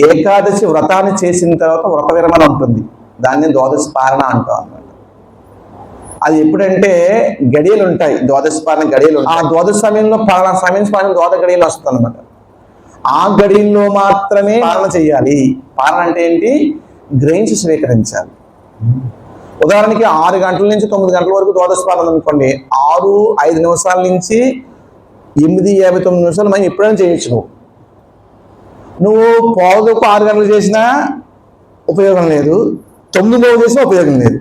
ఏకాదశి వ్రతాన్ని చేసిన తర్వాత వ్రత విరమణ ఉంటుంది. దాన్ని ద్వాదశి పారణ అంటాం అది ఎప్పుడంటే గడియలు ఉంటాయి. ద్వాదశ పాలన గడియలు ఆ ద్వాదశ సమయంలో పాలన సమయం పాలన ద్వాద గడియలు వస్తుంది అనమాట ఆ గడియల్లో మాత్రమే పాలన చేయాలి. పాలన అంటే ఏంటి? గ్రహించి స్వీకరించాలి. ఉదాహరణకి ఆరు గంటల నుంచి తొమ్మిది గంటల వరకు ద్వాదశ పాలన అనుకోండి ఆరు ఐదు నిమిషాల నుంచి ఎనిమిది యాభై తొమ్మిది నిమిషాలు మనం ఎప్పుడైనా చేయొచ్చు నువ్వు నువ్వు పావుదొప్పు ఆరు గంటలు చేసినా ఉపయోగం లేదు. తొమ్మిది చేసినా ఉపయోగం లేదు.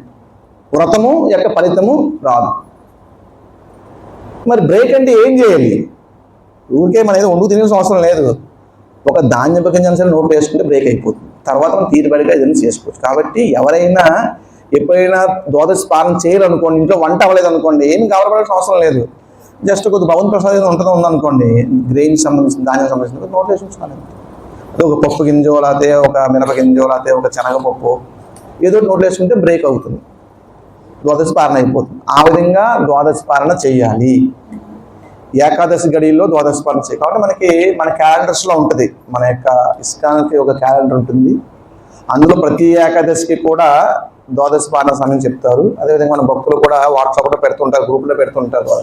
వ్రతము యొక్క ఫలితము రాదు. మరి బ్రేక్ అంటే ఏం చేయాలి? ఊరికే మన ఏదో వండుకు తినేసిన అవసరం లేదు. ఒక ధాన్యం గింజలు నోట్లో వేసుకుంటే బ్రేక్ అయిపోతుంది. తర్వాత మనం తీరుబడిగా ఏదైనా చేసుకోవచ్చు. కాబట్టి ఎవరైనా ఎప్పుడైనా ద్వాదశ పాలన చేయాలనుకోండి ఇంట్లో వంట అవ్వలేదు అనుకోండి ఏం గౌరవపడాల్సిన అవసరం లేదు. జస్ట్ కొద్ది భవన్ ప్రసాద్ ఏదో ఉంటుందో ఉందనుకోండి గ్రెయిన్ సంబంధించిన ధాన్యం సంబంధించిన నోట్ వేసుకుంటున్నాను ఒక పప్పు గింజో లేకపోతే ఒక మినప గింజో లేకపోతే ఒక శనగపప్పు ఏదో ఒకటి నోట్లు వేసుకుంటే బ్రేక్ అవుతుంది. ద్వాదశ పాలన అయిపోతుంది. ఆ విధంగా ద్వాదశ పాలన చేయాలి. ఏకాదశి గడిలో ద్వాదశ పాలన చేయాలి. కాబట్టి మనకి మన క్యాలెండర్స్లో ఉంటుంది. మన యొక్క ఇస్కాన్కి ఒక క్యాలెండర్ ఉంటుంది. అందులో ప్రతి ఏకాదశికి కూడా ద్వాదశ పాలన సమయం చెప్తారు. అదేవిధంగా మన భక్తులు కూడా వాట్సాప్లో పెడుతుంటారు గ్రూప్లో పెడుతుంటారు.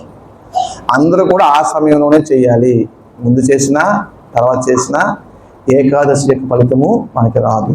అందరూ కూడా ఆ సమయంలోనే చేయాలి. ముందు చేసినా తర్వాత చేసినా ఏకాదశి యొక్క ఫలితము మనకి రాదు.